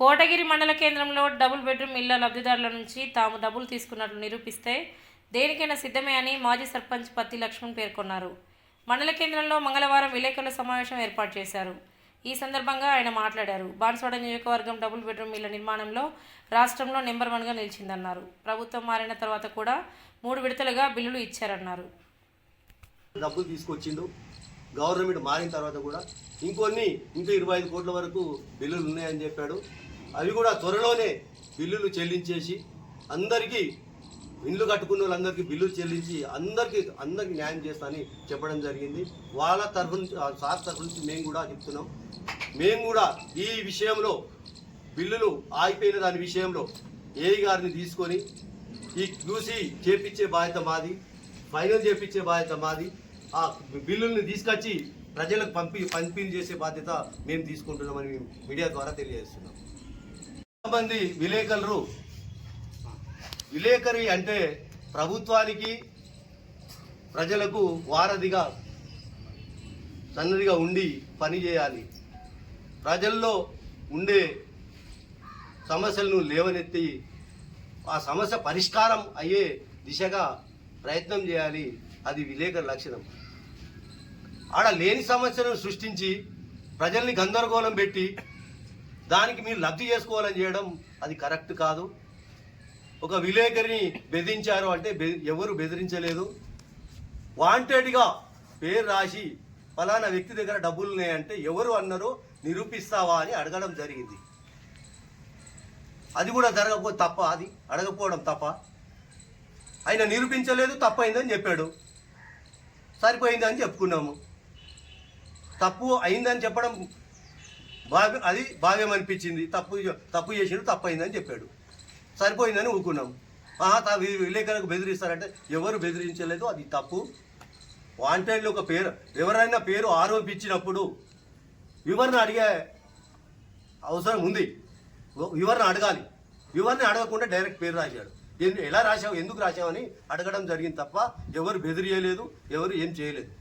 కోటగిరి మండల కేంద్రంలో double bedroom ఇళ్ళ లబ్ధిదారుల నుంచి తాము డబ్బులు తీసుకున్నట్లు నిరూపిస్తే దేనికైనా సిద్ధమే అని మాజీ సర్పంచ్ పత్తి లక్ష్మణ్ పేర్కొన్నారు. మండల కేంద్రంలో మంగళవారం విలేకరుల సమావేశం ఏర్పాటు చేశారు. ఈ సందర్భంగా ఆయన మాట్లాడారు. బాన్స్వాడ నియోజకవర్గం డబుల్ బెడ్రూమ్ ఇళ్ళ నిర్మాణంలో రాష్ట్రంలో నెంబర్ వన్గా నిలిచిందన్నారు. ప్రభుత్వం మారిన తర్వాత కూడా మూడు విడతలుగా బిల్లులు ఇచ్చారన్నారు. డబ్బులు తీసుకొచ్చిండు. గవర్నమెంట్ మారిన తర్వాత కూడా ఇంకొన్ని ఇంకా ఇరవై ఐదు కోట్ల వరకు బిల్లులు ఉన్నాయని చెప్పాడు. అవి కూడా త్వరలోనే బిల్లులు చెల్లించేసి అందరికీ ఇండ్లు కట్టుకున్న వాళ్ళందరికీ బిల్లులు చెల్లించి అందరికీ అందరికీ న్యాయం చేస్తానని చెప్పడం జరిగింది. వాళ్ళ తరఫు నుంచి సార్ తరఫు నుంచి మేము కూడా చెప్తున్నాం. మేము కూడా ఈ విషయంలో బిల్లులు ఆగిపోయిన దాని విషయంలో ఏఈ గారిని తీసుకొని ఈ క్యూసీ చేపించే బాధ్యత మాది ఫైనల్ చేపించే బాధ్యత మాది ఆ బిల్లుల్ని తీసుకొచ్చి ప్రజలకు పంపి పంపిణీ చేసే బాధ్యత మేము తీసుకుంటున్నామని మీడియా ద్వారా తెలియజేస్తున్నాం. మంది విలేకరులు. విలేకరి అంటే ప్రభుత్వానికి ప్రజలకు వారధిగా సన్నదిగా ఉండి పని చేయాలి. ప్రజల్లో ఉండే సమస్యలను లేవనెత్తి ఆ సమస్య పరిష్కారం అయ్యే దిశగా ప్రయత్నం చేయాలి. అది విలేకరు లక్షణం. ఆడ లేని సమస్యలను సృష్టించి ప్రజల్ని గందరగోళం పెట్టి దానికి మీరు లబ్ధి చేసుకోవాలని చేయడం అది కరెక్ట్ కాదు. ఒక విలేకరిని బెదిరించారు అంటే ఎవరు బెదిరించలేదు. వాంటెడ్గా పేరు రాసి ఫలానా వ్యక్తి దగ్గర డబ్బులు ఉన్నాయంటే ఎవరు అన్నారో నిరూపిస్తావా అని అడగడం జరిగింది. అది కూడా జరగకపోతే తప్ప అది అడగపోవడం తప్ప. ఆయన నిరూపించలేదు తప్పైందని చెప్పాడు. సరిపోయిందని చెప్పుకున్నాము. తప్పు అయిందని చెప్పడం భావ్యం అది భావ్యం అనిపించింది తప్పు తప్పు చేసిండు తప్పు అయిందని చెప్పాడు. సరిపోయిందని ఊరుకున్నాం. ఆహా తా విలేకరులకు బెదిరిస్తారంటే ఎవరు బెదిరించలేదు? అది తప్పు. వాంటెడ్లో ఒక పేరు ఎవరైనా పేరు ఆరోపించినప్పుడు వివరణ అడిగే అవసరం ఉంది. వివరణ అడగాలి. వివరణ అడగకుండా డైరెక్ట్ పేరు రాశాడు. ఎలా రాశావు ఎందుకు రాశామని అడగడం జరిగింది తప్ప ఎవరు బెదిరియలేదు ఎవరు ఏం చేయలేదు.